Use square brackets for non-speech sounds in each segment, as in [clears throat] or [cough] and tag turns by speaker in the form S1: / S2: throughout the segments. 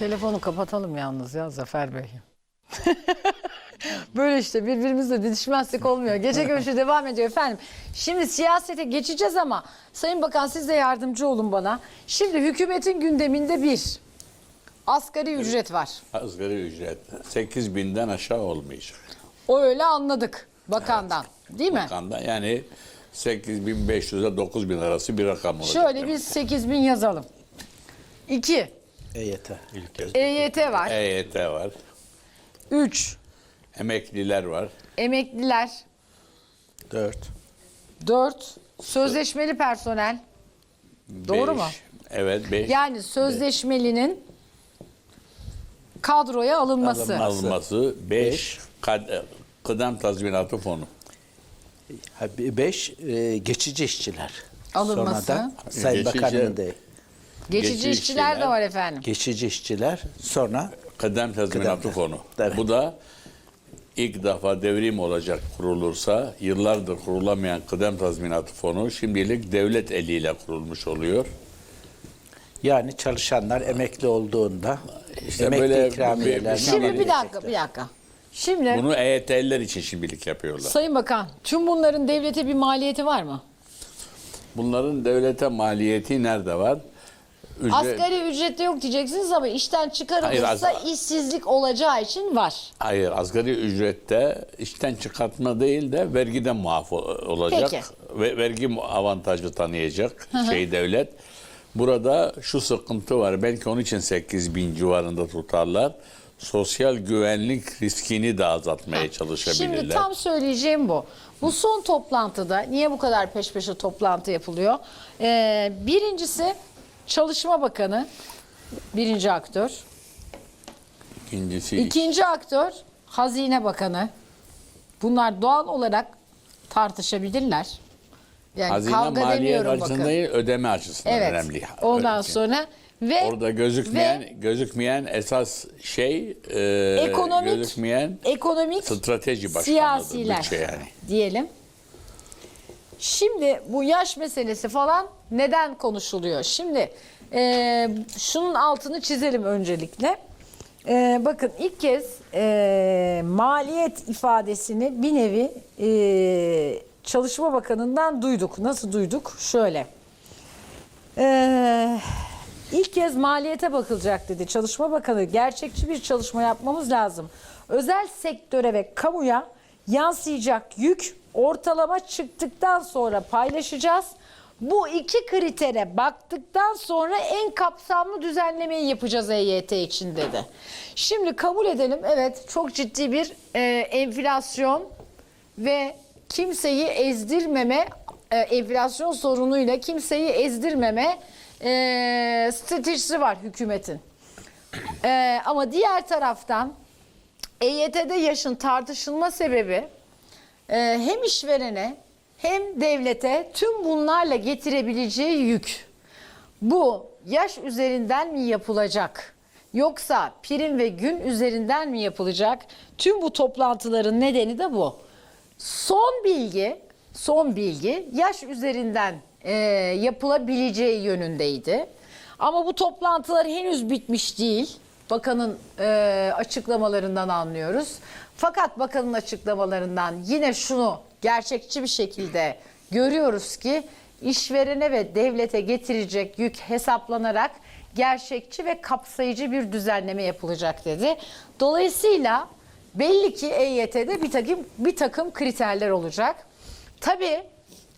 S1: Telefonu kapatalım yalnız ya Zafer Bey. [laughs] Böyle işte birbirimizle didişmezsek olmuyor. Gece görüşü devam ediyor efendim. Şimdi siyasete geçeceğiz ama Sayın Bakan siz de yardımcı olun bana. Şimdi hükümetin gündeminde bir asgari ücret var.
S2: Asgari ücret 8 binden aşağı olmayacak.
S1: O öyle anladık bakandan. Değil mi?
S2: Bakanda yani 8500 ile 9000 arası bir rakam olacak.
S1: Şöyle biz 8 bin yazalım. İki,
S3: EYT.
S1: EYT var.
S2: EYT var.
S1: Üç,
S2: Emekliler var.
S1: emekliler.
S3: 4.
S1: Dört, sözleşmeli personel. Doğru mu?
S2: Evet 5.
S1: Yani sözleşmelinin kadroya alınması.
S3: Alınması.
S2: alması 5. Kıdem tazminatı fonu.
S3: 5 geçici işçiler.
S1: Alınması.
S3: Sonradan Sayın
S2: Geçici-
S3: Bakan'ın da
S1: Geçici,
S2: Geçici
S1: işçiler de
S2: işçiler.
S1: var efendim.
S3: geçici işçiler sonra
S2: Kıdem tazminatı
S3: Kıdem.
S2: fonu.
S3: Evet.
S2: Bu da ilk defa devrim olacak kurulursa yıllardır kurulamayan kıdem tazminatı fonu şimdilik devlet eliyle kurulmuş oluyor.
S3: yani çalışanlar emekli olduğunda
S2: İşte
S3: emekli
S2: böyle
S3: ikramiyeler
S2: bir-
S1: Şimdi bir dakika, bir dakika. Şimdi
S2: Bunu EYT'liler için şimdilik yapıyorlar.
S1: Sayın Bakan, tüm bunların devlete bir maliyeti var mı?
S2: Bunların devlete maliyeti nerede var? Ücret-
S1: Asgari ücrette yok diyeceksiniz ama işten çıkarılırsa
S2: Hayır, az-
S1: işsizlik olacağı için var.
S2: Hayır, asgari ücrette işten çıkartma değil de vergiden muaf olacak.
S1: Peki.
S2: Ve vergi mu- avantajı tanıyacak şey devlet. Burada şu sıkıntı var. Belki onun için 8 bin civarında tutarlar. Sosyal güvenlik riskini de azaltmaya çalışabilirler.
S1: Şimdi tam söyleyeceğim bu. Bu son toplantıda niye bu kadar peş peşe toplantı yapılıyor? Ee, birincisi Çalışma Bakanı, birinci aktör.
S2: İkincisi
S1: İkinci aktör Hazine Bakanı. Bunlar doğal olarak tartışabilirler. Yani
S2: hazine
S1: kavga
S2: maliyet
S1: demiyorum
S2: açısından değil, ödeme açısından
S1: Evet.
S2: önemli.
S1: Ondan
S2: Öyle.
S1: sonra ve
S2: Orada gözükmeyen
S1: ve
S2: gözükmeyen esas şey e,
S1: ekonomik
S2: gözükmeyen
S1: ekonomik
S2: strateji başkanlığı
S1: siyasiler
S2: bütçe yani.
S1: diyelim. Şimdi bu yaş meselesi falan neden konuşuluyor? Şimdi e, şunun altını çizelim öncelikle. E, bakın ilk kez e, maliyet ifadesini bir nevi e, Çalışma Bakanı'ndan duyduk. Nasıl duyduk? Şöyle. Ee, ilk kez maliyete bakılacak dedi Çalışma Bakanı. Gerçekçi bir çalışma yapmamız lazım. Özel sektöre ve kamuya yansıyacak yük ortalama çıktıktan sonra paylaşacağız. Bu iki kritere baktıktan sonra en kapsamlı düzenlemeyi yapacağız EYT için dedi. Şimdi kabul edelim evet çok ciddi bir e, enflasyon ve kimseyi ezdirmeme, e, enflasyon sorunuyla kimseyi ezdirmeme e, stratejisi var hükümetin. E, ama diğer taraftan EYT'de yaşın tartışılma sebebi hem işverene hem devlete tüm bunlarla getirebileceği yük. Bu yaş üzerinden mi yapılacak? Yoksa prim ve gün üzerinden mi yapılacak? Tüm bu toplantıların nedeni de bu. Son bilgi, son bilgi yaş üzerinden e, yapılabileceği yönündeydi. Ama bu toplantılar henüz bitmiş değil. Bakanın e, açıklamalarından anlıyoruz. Fakat bakanın açıklamalarından yine şunu gerçekçi bir şekilde görüyoruz ki işverene ve devlete getirecek yük hesaplanarak gerçekçi ve kapsayıcı bir düzenleme yapılacak dedi. Dolayısıyla belli ki EYT'de bir takım bir takım kriterler olacak. Tabii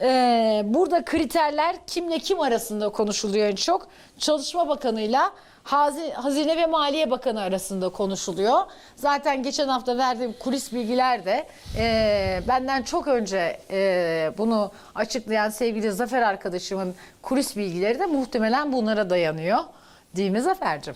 S1: e, burada kriterler kimle kim arasında konuşuluyor en çok? Çalışma Bakanı'yla Hazi- Hazine ve Maliye Bakanı arasında konuşuluyor. Zaten geçen hafta verdiğim kulis bilgiler de e, benden çok önce e, bunu açıklayan sevgili Zafer arkadaşımın kulis bilgileri de muhtemelen bunlara dayanıyor. Değil mi Zafer'cim?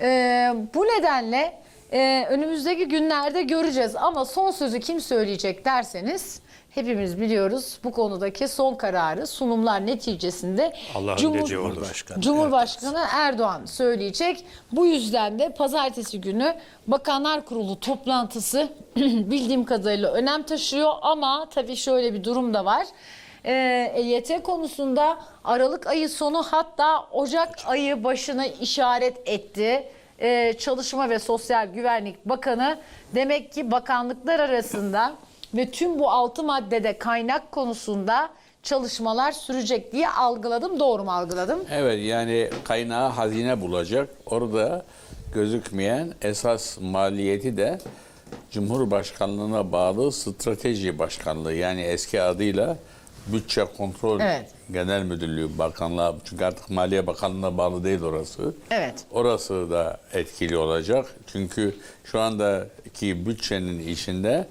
S1: E, bu nedenle e, önümüzdeki günlerde göreceğiz ama son sözü kim söyleyecek derseniz hepimiz biliyoruz bu konudaki son kararı sunumlar neticesinde
S4: Allah'ın
S1: Cumhur-
S4: dediği olur.
S3: Cumhurbaşkanı.
S1: Cumhurbaşkanı Erdoğan söyleyecek. Bu yüzden de pazartesi günü Bakanlar Kurulu toplantısı [clears throat] bildiğim kadarıyla önem taşıyor ama tabii şöyle bir durum da var. Ee, EYT konusunda Aralık ayı sonu hatta Ocak ayı başına işaret etti e, Çalışma ve Sosyal Güvenlik Bakanı demek ki bakanlıklar arasında ve tüm bu altı maddede kaynak konusunda çalışmalar sürecek diye algıladım. Doğru mu algıladım?
S2: Evet yani kaynağı hazine bulacak. Orada gözükmeyen esas maliyeti de Cumhurbaşkanlığına bağlı strateji başkanlığı yani eski adıyla bütçe kontrol
S1: Evet.
S2: genel müdürlüğü bakanlığı çünkü artık maliye bakanlığına bağlı değil orası.
S1: Evet.
S2: Orası da etkili olacak. Çünkü şu andaki bütçenin içinde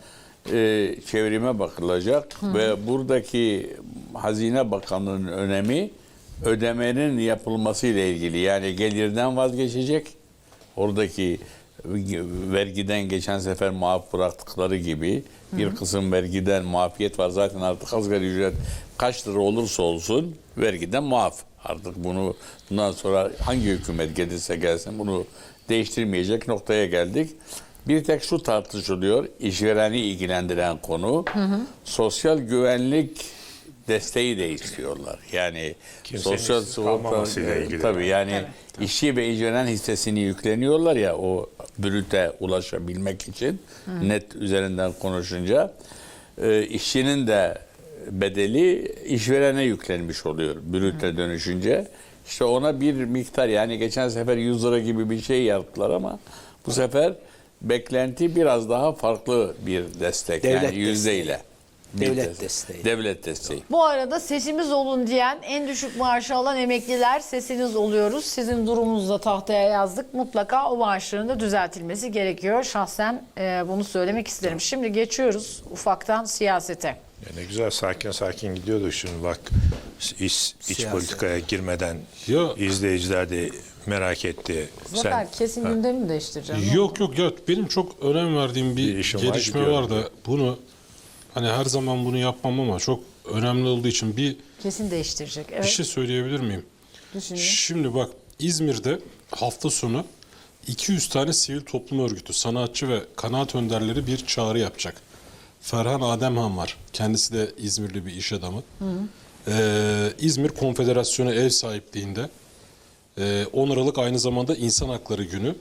S2: e, çevrime bakılacak ve buradaki Hazine Bakanlığı'nın önemi ödemenin yapılması ile ilgili. Yani gelirden vazgeçecek. Oradaki vergiden geçen sefer muaf bıraktıkları gibi bir kısım vergiden muafiyet var. Zaten artık asgari ücret kaç lira olursa olsun vergiden muaf. Artık bunu bundan sonra hangi hükümet gelirse gelsin bunu değiştirmeyecek noktaya geldik. Bir tek şu tartışılıyor, işvereni ilgilendiren konu. Sosyal güvenlik desteği de istiyorlar. Yani
S4: Kimsenin
S2: sosyal sigorta tabii yani işçi ve işveren hissesini yükleniyorlar ya o brüte ulaşabilmek için net üzerinden konuşunca e, işçinin de bedeli işverene yüklenmiş oluyor brüte dönüşünce. İşte ona bir miktar yani geçen sefer 100 lira gibi bir şey yaptılar ama bu sefer beklenti biraz daha farklı bir destek
S3: Devlet
S2: yani yüzdeyle.
S3: desteği. Devlet desteği.
S2: Devlet desteği.
S1: Bu arada sesimiz olun diyen en düşük maaşı alan emekliler sesiniz oluyoruz. Sizin durumunuzu da tahtaya yazdık. Mutlaka o maaşların da düzeltilmesi gerekiyor. Şahsen e, bunu söylemek isterim. Şimdi geçiyoruz ufaktan siyasete.
S4: Ya ne güzel sakin sakin gidiyordu şimdi bak iç, iç
S3: Siyaset.
S4: politikaya girmeden
S5: Yo.
S4: izleyiciler de merak etti.
S1: Zafer kesin
S4: Ha.
S1: gündemi değiştireceğim.
S5: Yok yok ya benim çok önem verdiğim bir,
S4: Bir işim var,
S5: gelişme
S4: gidiyorum.
S5: var da bunu hani her zaman bunu yapmam ama çok önemli olduğu için bir
S1: Kesin değiştirecek. Evet.
S5: bir şey söyleyebilir miyim?
S1: Düşüneyim.
S5: Şimdi bak İzmir'de hafta sonu 200 tane sivil toplum örgütü, sanatçı ve kanaat önderleri bir çağrı yapacak. Ferhan Ademhan var. Kendisi de İzmirli bir iş adamı. Ee, İzmir Konfederasyonu ev sahipliğinde ee, 10 Aralık aynı zamanda İnsan Hakları Günü.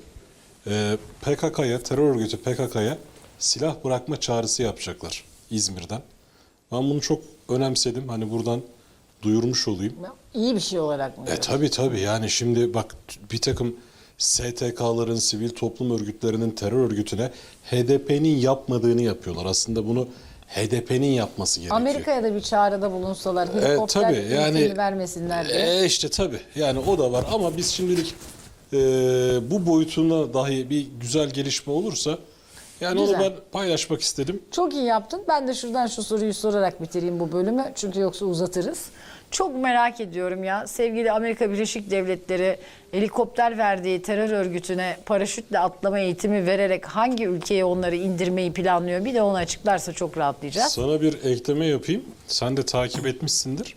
S5: Ee, PKK'ya, terör örgütü PKK'ya silah bırakma çağrısı yapacaklar İzmir'den. Ben bunu çok önemsedim. Hani buradan duyurmuş olayım.
S1: İyi bir şey olarak mı?
S5: E tabi tabi yani şimdi bak bir takım STK'ların, sivil toplum örgütlerinin terör örgütüne HDP'nin yapmadığını yapıyorlar. Aslında bunu HDP'nin yapması gerekiyor.
S1: Amerika'ya da bir çağrıda bulunsalar, helikopter
S5: tabii,
S1: eğitimi
S5: yani-
S1: vermesinler diye.
S5: E işte tabi yani o da var ama biz şimdilik e, bu boyutuna dahi bir güzel gelişme olursa yani
S1: Güzel.
S5: onu ben paylaşmak istedim.
S1: Çok iyi yaptın. Ben de şuradan şu soruyu sorarak bitireyim bu bölümü. Çünkü yoksa uzatırız. Çok merak ediyorum ya. Sevgili Amerika Birleşik Devletleri helikopter verdiği terör örgütüne paraşütle atlama eğitimi vererek hangi ülkeye onları indirmeyi planlıyor? Bir de onu açıklarsa çok rahatlayacağız.
S5: Sana bir ekleme yapayım. Sen de takip etmişsindir.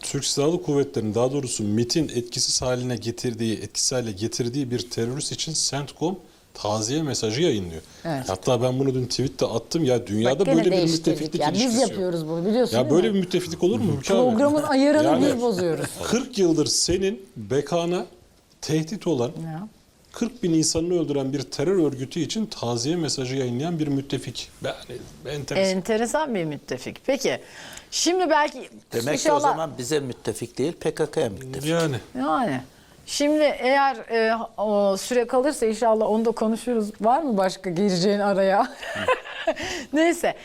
S5: Türk Silahlı Kuvvetleri'nin daha doğrusu MIT'in etkisiz haline getirdiği, etkisiz hale getirdiği bir terörist için CENTCOM taziye mesajı yayınlıyor.
S1: Evet.
S5: Hatta ben bunu dün tweette attım. Ya dünyada
S1: Bak
S5: böyle bir müttefiklik
S1: Ya biz
S5: ilişkisi yok.
S1: yapıyoruz bunu biliyorsun
S5: Ya
S1: değil
S5: böyle
S1: mi?
S5: bir müttefiklik olur mu?
S1: Programın ayarını
S5: Yani-
S1: biz bozuyoruz. [laughs]
S5: 40 yıldır senin bekana tehdit olan
S1: Ya.
S5: 40 bin insanını öldüren bir terör örgütü için taziye mesajı yayınlayan bir müttefik. Yani enteresan.
S1: Enteresan bir müttefik. Peki. Şimdi belki
S3: Demek
S1: inşallah...
S3: ki o zaman bize müttefik değil PKK'ya müttefik.
S5: yani.
S1: Yani. Şimdi eğer e, o süre kalırsa inşallah onu da konuşuruz. Var mı başka gireceğin araya? [laughs] Neyse.